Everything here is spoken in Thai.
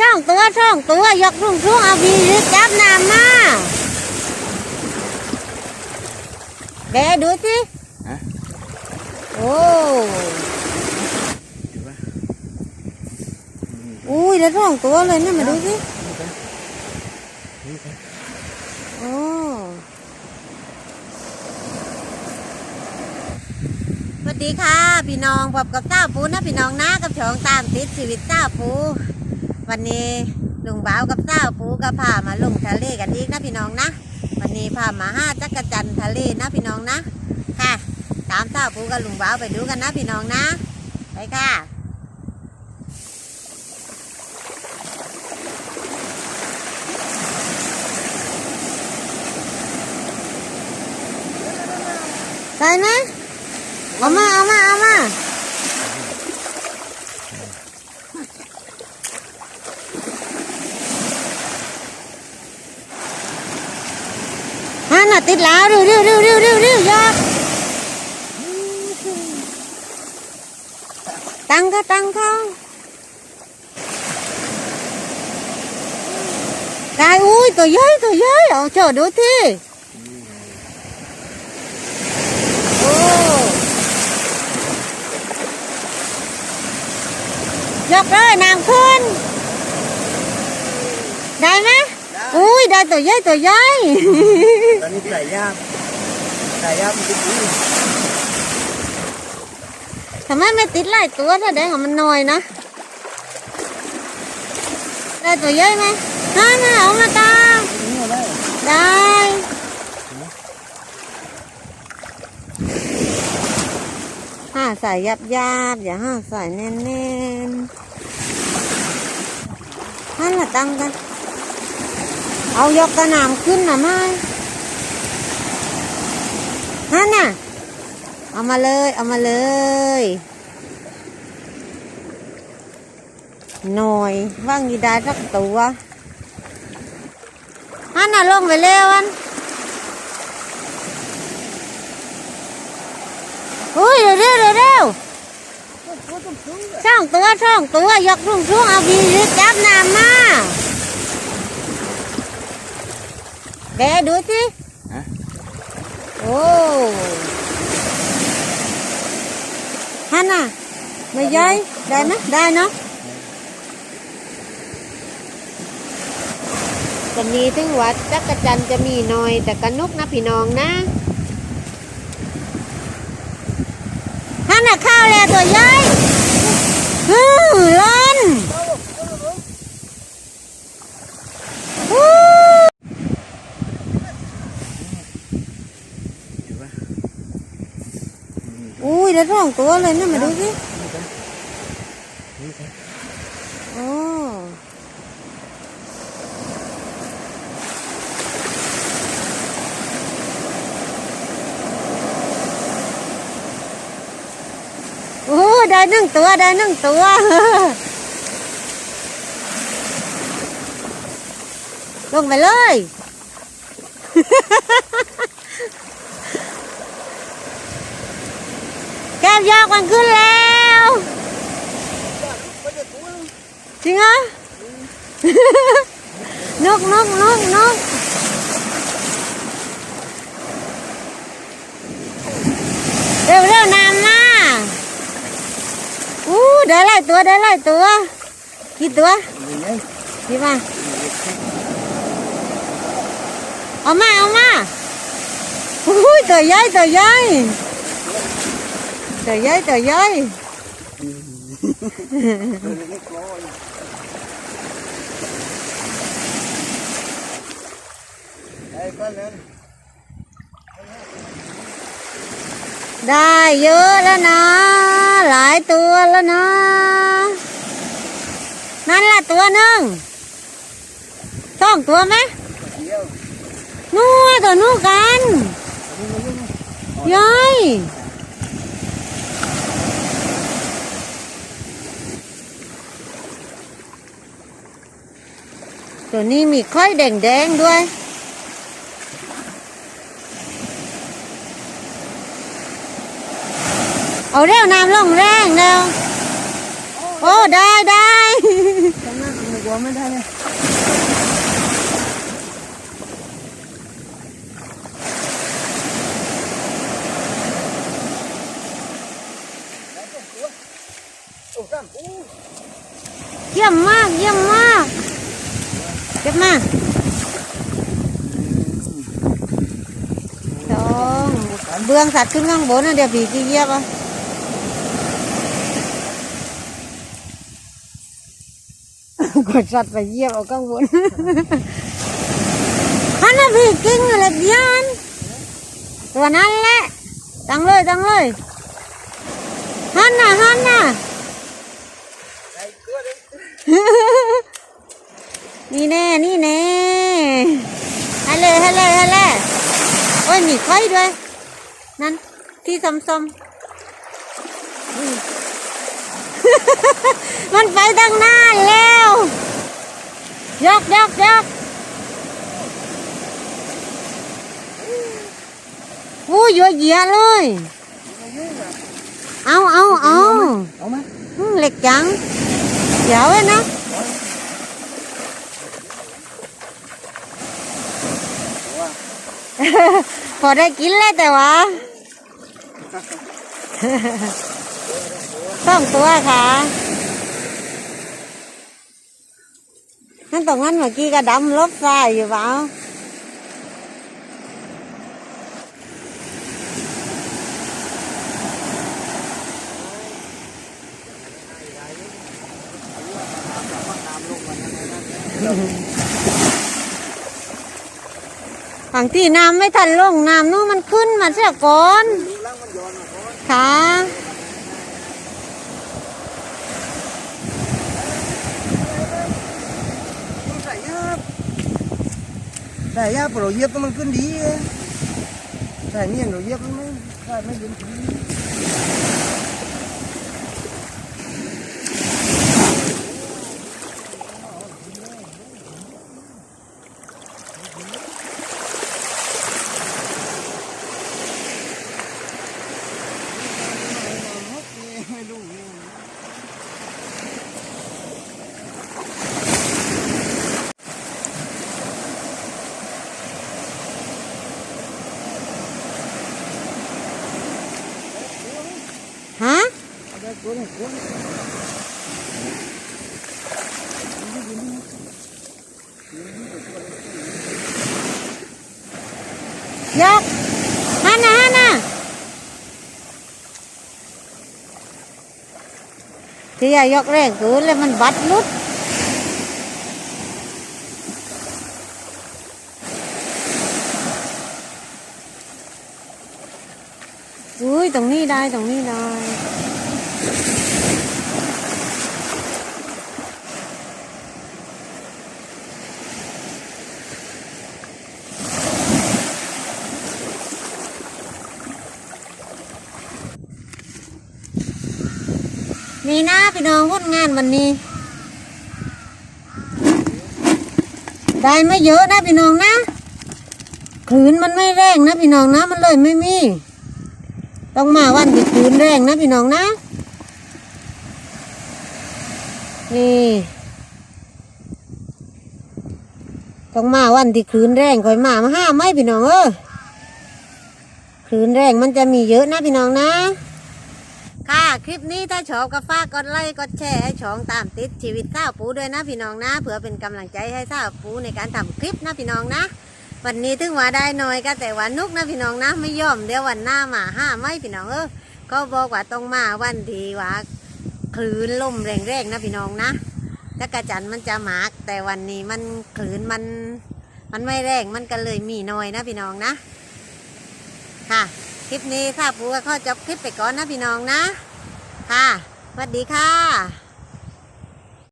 ช่องตัวช่องตัวยกรุ่งรุ่งเอาบีรึจับน้ำมาแกดูสิฮะโอ้เห็นปะอุ้ยได้ช่องตัวเลยนะมาดูสินี่ปะโอ้สวัสดีค่ะ พี่น้องพบกับเจ้าปูนะพี่น้องนะกับช่องตามติดชีวิตเจ้าปู วันนี้ลุงบ่าวกับเจ้าปูก็พามาลงทะเลกันอีกนะพี่น้องนะ วันนี้พามาห้าจักรจันทร์ทะเลนะพี่น้องนะ ค่ะ ตามเจ้าปูกับลุงบ่าวไปดูกันนะพี่น้องนะ ไปค่ะใส่ไหมเอามาเอามาเอามา ฮะน่ะติดแล้วเร็วเร็วเร็วเร็วเร็วเร็วย กตั้งเขาตั้งเขากายอุ้ยตัวใหญ่ตัวใหญ่เอาโชว์ดูที่โอ้ยกเลยน้ำขึ้นได้ไหมอุ้ยได้ตัวใหญ่ตัวใหญ่ตอนนี้ใส่ย่ามใส่ย่ามมันจะดีทำไมไม่ติดไล่ตัวถ้าแดงอะมันน้อยนะได้ตัวใหญ่ไหมนั่นน่ะเอามาตามนี่เอาได้ได้ห้าใส่ยับยับๆอย่าห้าใส่แน่นแน่นๆนั่นละตั้งกัน เอายกกระหน่ำขึ้นหน่ะไม่นั่นน่ะ เอามาเลย เอามาเลย หน่อยว่างยีได้สักตัวนั่นน่ะลงไปเร็วอันอุ้ยเร็วเร็วเร็วช่องตัวช่องตัวยกรุ่งรุ่งเอาบีรึจับน้ำมา แกดูสิฮะโอ้ฮันน่ะไม่ย้อยได้ไหมได้เนาะจะมีถึงวัดจักรจันทร์จะมีหน่อย แต่กระนุกนะพี่น้องนะฮันน่ะข้าวแล้วตัวย้อยฮึ่มร้อนฮู้ เห็นปะ อุ้ยได้สองตัวเลยนะมาดูสิโอ้โอ้ได้นึ่งตัวได้นึ่งตัวลงไปเลย แก้มยากมันขึ้นแล้วจริงเหรอนกนกนกนกเร็วเร็วน้ำมาอู้ได้หลายตัวได้หลายตัวกี่ตัวนี่ไงกี่มาเอามาเอามาอู้ยตัวใหญ่ตัวใหญ่ ตัวใหญ่ตัวใหญ่เล็กน้อยไอ้ก้อนนั้นได้เยอะแล้วนะ หลายตัวแล้วนะ นั่นละตัวหนึ่งสองตัวไหม เดียว นู่นตัวนู่นกัน นี่มันยัง ยาย ตัวนี้มีค่อยแดงๆด้วย เอาเร็วน้ำลงแรงเร็วโอ้ได้ได้ทำงานตัวไม่ได้เลยโอ้ครับอู้เยี่ยมมากเยี่ยมมากเก็ บมาสองเบื้องสัตว์ขึ้นข้างบนนะเดี๋ยวผีจีเหยียบอะกดสัตว์ไปเหยียบเอาข้างบนฮันน่ะพี่กิ้งอะไรเบี้ยนตัวนั้นแหละตั้งเลยตั้งเลยฮันน่ะฮันน่ะไอ้ตัวเล็ก นี่แน่ นี่แน่ฮัลโหลฮัลโหลฮัลโหลโอ้ยมีไฟด้วย นั่น ที่ซ้ำๆอืมมันไปตั้งนานแล้วยกยกยกอู้ยเยอะแยะเลย เอาเอาเอาเอาไหมอืมเหล็กจังเดี๋ยวไว้นะ พอได้กินแล้วแต่ว่าต้องตัวค่ะนั่นตรงนั้นเมื่อกี้ก็ดำลบทรายอยู่เปล่า บางที่น้ำไม่ทันลงน้ำนู้นมันขึ้นมาเสียก่อนดูล่างมันย้อนมาก่อนค่ะมันใส่ยาบใส่ยาบเราเหยียบมันขึ้นดีใส่เนี่ยเราเยียบมันไม่ใส่ไม่เป็นดี ได้ตัวนี้ตัวนี้ยกฮันนะฮันนะที่อย่ายกแรงเกิ นี่นะพี่น้องผลงานวันนี้ ได้ไม่เยอะนะพี่น้องนะคลืนมันไม่แรงนะพี่น้องนะ มันเลยไม่มี ต้องมาวันที่คลืนแรงนะพี่น้องนะ นี่ ต้องมาวันที่คืนแรงคอยมามาห้าไม่พี่น้องเออคืนแรงมันจะมีเยอะนะพี่น้องนะ ค่ะคลิปนี้ถ้าชอบก็ฝากกดไลค์กดแชร์ให้ช่องตามติดชีวิตสาวปูด้วยนะพี่น้องนะเพื่อเป็นกำลังใจให้สาวปูในการทำคลิปนะพี่น้องนะ วันนี้ถึงว่าได้น้อยก็แต่ว่านุกนะพี่น้องนะไม่ยอมเดี๋ยววันหน้ามาห้าไม่พี่น้องเออก็บอกว่าต้องมาวันที่ว่า คลื่นลมแรงๆนะพี่น้องนะจักรจันมันจะหมากแต่วันนี้มันคลื่นมันมันไม่แรงมันก็เลยมีน้อยนะพี่น้องนะ ค่ะคลิปนี้ค่ะปูก็ขอจบคลิปไปก่อนนะพี่น้องนะ ค่ะสวัสดีค่ะ